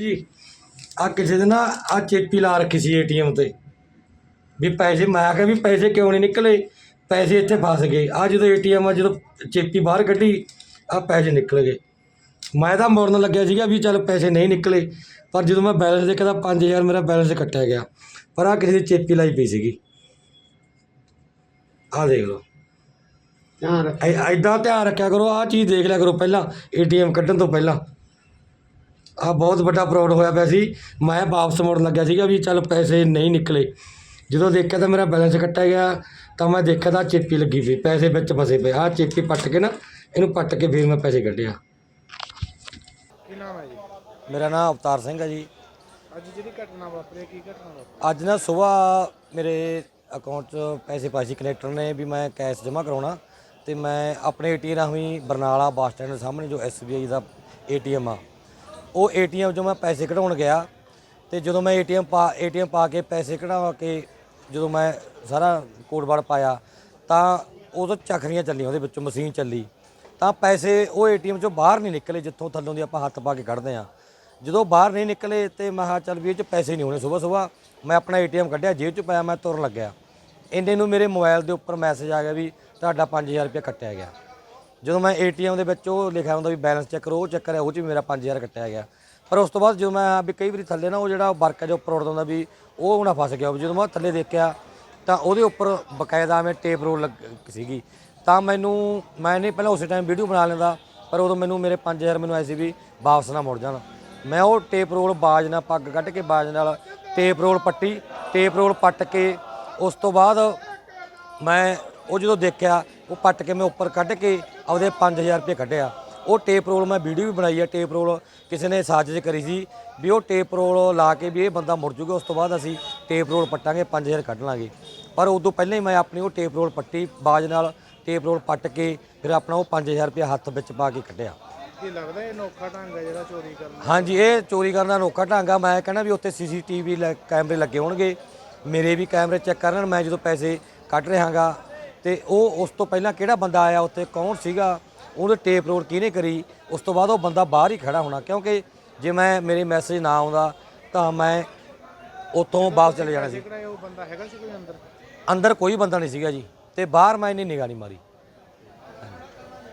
ਜੀ। ਆ ਕਿਸੇ ਦਿਨ ਨਾ ਆ ਚੇਪੀ ਲਾ ਰੱਖੀ ਸੀ ਏਟੀਐਮ ਤੇ। ਵੀ ਪੈਸੇ ਮੈਂ ਆਖਿਆ ਵੀ ਪੈਸੇ ਕਿਉਂ ਨਹੀਂ ਨਿਕਲੇ? ਪੈਸੇ ਇੱਥੇ ਫਸ ਗਏ। ਆ ਜਦੋਂ ਏਟੀਐਮ ਆ ਜਦੋਂ ਚੇਪੀ ਬਾਹਰ ਕੱਢੀ ਆ ਪੈਸੇ ਨਿਕਲ ਗਏ। ਮੈਂ ਤਾਂ ਮੁੜਨ ਲੱਗਿਆ ਸੀਗਾ ਵੀ ਚੱਲ ਪੈਸੇ ਨਹੀਂ ਨਿਕਲੇ। ਪਰ ਜਦੋਂ ਮੈਂ ਬੈਲੈਂਸ ਦੇਖਿਆ ਤਾਂ 5000 ਮੇਰਾ ਬੈਲੈਂਸ ਕੱਟਿਆ ਗਿਆ। ਪਰ ਆ ਕਿਸੇ ਦੀ ਚੇਪੀ ਲਾਈ ਪਈ ਸੀਗੀ। ਆ ਦੇਖ ਲਓ। ਧਿਆਨ ਰੱਖ। ਐ ਐਦਾਂ ਧਿਆਨ ਰੱਖਿਆ ਕਰੋ। ਆਹ ਚੀਜ਼ ਦੇਖ ਲਿਆ ਕਰੋ ਪਹਿਲਾਂ ਏਟੀਐਮ ਕੱਢਣ ਤੋਂ ਪਹਿਲਾਂ। ਆ ਬਹੁਤ ਵੱਡਾ ਫਰਾਡ ਹੋਇਆ ਪਿਆ ਸੀ। ਮੈਂ ਵਾਪਸ ਮੋੜਨ ਲੱਗਿਆ ਸੀਗਾ ਵੀ ਚੱਲ ਪੈਸੇ ਨਹੀਂ ਨਿਕਲੇ। ਜਦੋਂ ਦੇਖਿਆ ਤਾਂ ਮੇਰਾ ਬੈਲੈਂਸ ਕੱਟਿਆ ਗਿਆ ਤਾਂ ਮੈਂ ਦੇਖਿਆ ਤਾਂ ਚੇਪੀ ਲੱਗੀ ਪਈ ਪੈਸੇ ਵਿੱਚ ਫਸੇ ਪਏ। ਆ ਚੇਪੀ ਪੱਟ ਕੇ ਨਾ ਇਹਨੂੰ ਪੱਟ ਕੇ ਫਿਰ ਮੈਂ ਪੈਸੇ ਕੱਢਿਆ ਕੀ ਨਾਮ ਹੈ ਜੀ? ਮੇਰਾ ਨਾਮ ਅਵਤਾਰ ਸਿੰਘ ਹੈ ਜੀ। ਅੱਜ ਜਿਹੜੀ ਘਟਨਾ ਵਾਪਰੀ ਹੈ, ਕੀ ਘਟਨਾ ਵਾਪਰੀ? ਅੱਜ ਨਾ ਸਵੇਰ ਮੇਰੇ ਅਕਾਊਂਟ 'ਚ ਪੈਸੇ ਪਾਏ ਸੀ ਕਨੈਕਟਰ ਨੇ ਵੀ ਮੈਂ ਕੈਸ਼ ਜਮ੍ਹਾਂ ਕਰਾਉਣਾ ਤੇ ਮੈਂ ਆਪਣੇ ਏਟੀਐਮ ਰਾਹੀਂ ਬਰਨਾਲਾ ਬੱਸ ਸਟੈਂਡ ਦੇ ਸਾਹਮਣੇ ਜੋ ਐਸਬੀਆਈ ਦਾ ਏਟੀਐਮ ਆ ਉਹ ਏਟੀਐਮ 'ਚੋਂ ਮੈਂ ਪੈਸੇ ਕਢਾਉਣ ਗਿਆ ਤੇ ਜਦੋਂ ਮੈਂ ਏਟੀਐਮ ਪਾ ਏਟੀਐਮ ਪਾ ਕੇ ਪੈਸੇ ਕਢਾ ਕੇ ਜਦੋਂ ਮੈਂ ਸਾਰਾ ਕੋਡ ਵਰਡ ਪਾਇਆ, ਤਾਂ ਉਦੋਂ ਚੱਕਰੀਆਂ ਚੱਲੀਆਂ, ਉਹਦੇ ਵਿੱਚੋਂ ਮਸ਼ੀਨ ਚੱਲੀ। ਤਾਂ ਪੈਸੇ ਉਹ ਏਟੀਐਮ 'ਚੋਂ ਬਾਹਰ ਨਹੀਂ ਨਿਕਲੇ ਜਿੱਥੋਂ ਥੱਲੋਂ ਦੀ ਆਪਾਂ ਹੱਥ ਪਾ ਕੇ ਕੱਢਦੇ ਆ ਜਦੋਂ ਬਾਹਰ ਨਹੀਂ ਨਿਕਲੇ ਤੇ ਮੈਂ ਕਿਹਾ ਚੱਲ ਵੀ ਇਹ 'ਚ ਪੈਸੇ ਨਹੀਂ ਹੋਣੇ, ਸਵੇਰ ਸਵੇਰ ਮੈਂ ਆਪਣਾ ਏਟੀਐਮ ਕੱਢਿਆ, ਜੇਬ 'ਚ ਪਾਇਆ, ਮੈਂ ਤੁਰਨ ਲੱਗਿਆ। ਇੰਨੇ ਨੂੰ ਮੇਰੇ ਮੋਬਾਈਲ ਦੇ ਉੱਪਰ ਮੈਸੇਜ ਆ ਗਿਆ ਵੀ ਤੁਹਾਡਾ 5000 ਰੁਪਏ ਕੱਟਿਆ ਗਿਆ। ਜਦੋਂ ਮੈਂ ਏਟੀਐਮ ਦੇ ਵਿੱਚ ਉਹ ਲਿਖਿਆ ਹੁੰਦਾ ਵੀ ਬੈਲੈਂਸ ਚੈੱਕ ਕਰੋ, ਉਹ ਚੈੱਕ ਕਰਿਆ, ਉਹ 'ਚ ਵੀ ਮੇਰਾ 5000 ਕੱਟਿਆ ਗਿਆ। ਪਰ ਉਸ ਤੋਂ ਬਾਅਦ ਜਦੋਂ ਮੈਂ ਵੀ ਕਈ ਵਾਰੀ ਥੱਲੇ ਨਾ ਉਹ ਜਿਹੜਾ ਵਰਕ ਹੈ ਜੋ ਉੱਪਰ ਉੱਡਦਾ ਹੁੰਦਾ ਵੀ ਉਹ ਹੁਣ ਫਸ ਗਿਆ। ਜਦੋਂ ਮੈਂ ਥੱਲੇ ਦੇਖਿਆ ਤਾਂ ਉਹਦੇ ਉੱਪਰ ਬਕਾਇਦਾ ਮੈਂ ਟੇਪ ਰੋਲ ਲੱਗ ਸੀਗੀ। ਤਾਂ ਮੈਨੂੰ, ਮੈਂ ਨਹੀਂ ਪਹਿਲਾਂ ਉਸੇ ਟਾਈਮ ਵੀਡੀਓ ਬਣਾ ਲੈਂਦਾ, ਪਰ ਉਦੋਂ ਮੈਨੂੰ ਮੇਰੇ 5000 ਮੈਨੂੰ ਐ ਸੀ ਵੀ ਵਾਪਸ ਨਾ ਮੁੜ ਜਾਣ। ਮੈਂ ਉਹ ਟੇਪ ਰੋਲ ਬਾਜ ਨਾਲ, ਪੱਗ ਕੱਢ ਕੇ ਬਾਜ ਨਾਲ ਟੇਪ ਰੋਲ ਪੱਟੀ, ਟੇਪ ਰੋਲ ਪੱਟ ਕੇ ਉਸ ਤੋਂ ਬਾਅਦ ਮੈਂ ਉਹ ਜਦੋਂ ਦੇਖਿਆ ਉਹ ਪੱਟ ਕੇ ਮੈਂ ਉੱਪਰ ਕੱਢ ਕੇ ਆਪਦੇ 5000 ਰੁਪਏ ਕੱਢਿਆ। ਉਹ ਟੇਪ ਰੋਲ ਮੈਂ ਵੀਡੀਓ ਵੀ ਬਣਾਈ ਹੈ ਟੇਪ ਰੋਲ ਕਿਸੇ ਨੇ ਸਾਜ਼ਿਸ਼ ਕਰੀ ਸੀ ਵੀ ਉਹ ਟੇਪ ਰੋਲ ਲਾ ਕੇ ਵੀ ਇਹ ਬੰਦਾ ਮੁੜ ਜੂਗਾ ਉਸ ਤੋਂ ਬਾਅਦ ਅਸੀਂ ਟੇਪ ਰੋਲ ਪੱਟਾਂਗੇ 5000 ਕੱਢ ਲਾਂਗੇ। ਪਰ ਉਦੋਂ ਪਹਿਲਾਂ ਹੀ ਮੈਂ ਆਪਣੀ ਉਹ ਟੇਪ ਰੋਲ ਪੱਟੀ ਬਾਜ ਨਾਲ ਟੇਪ ਰੋਲ ਪੱਟ ਕੇ ਫਿਰ ਆਪਣਾ ਉਹ 5000 ਰੁਪਏ ਹੱਥ ਵਿੱਚ ਪਾ ਕੇ ਕੱਢਿਆ। ਕੀ ਲੱਗਦਾ ਇਹ ਅਨੋਖਾ ਢੰਗ ਹੈ ਜਿਹੜਾ ਚੋਰੀ ਕਰਨਾ ਹਾਂਜੀ ਇਹ ਚੋਰੀ ਕਰਨ ਦਾ ਅਨੋਖਾ ਢੰਗ ਆ। ਮੈਂ ਕਹਿੰਦਾ ਵੀ ਉੱਥੇ ਸੀਸੀਟੀਵੀ ਕੈਮਰੇ ਲੱਗੇ ਹੋਣਗੇ। ਮੇਰੇ ਵੀ ਕੈਮਰੇ ਚੈੱਕ ਕਰਨ ਮੈਂ ਜਦੋਂ ਪੈਸੇ ਕੱਢ ਰਿਹਾਗਾ ਤੇ ਉਹ ਉਸ ਤੋਂ ਪਹਿਲਾਂ ਕਿਹੜਾ ਬੰਦਾ ਆਇਆ ਉੱਥੇ ਕੌਣ ਸੀਗਾ ਉਹਦੇ ਟੇਪ ਰੋਡ ਕਿਹਨੇ ਕਰੀ ਉਸ ਤੋਂ ਬਾਅਦ ਉਹ ਬੰਦਾ ਬਾਹਰ ਹੀ ਖੜਾ ਹੋਣਾ ਕਿਉਂਕਿ ਜੇ ਮੈਂ ਮੇਰੇ ਮੈਸੇਜ ਨਾ ਆਉਂਦਾ ਤਾਂ ਮੈਂ ਉੱਥੋਂ ਵਾਪਸ ਚਲੇ ਜਾਣਾ ਸੀ। ਕਿਹੜਾ ਉਹ ਬੰਦਾ ਹੈਗਾ ਸੀ ਕੋਈ ਅੰਦਰ? ਅੰਦਰ ਕੋਈ ਬੰਦਾ ਨਹੀਂ ਸੀਗਾ ਜੀ ਤੇ ਬਾਹਰ ਮੈਂ ਇੰਨੀ ਨਿਗਾਹ ਨਹੀਂ ਮਾਰੀ।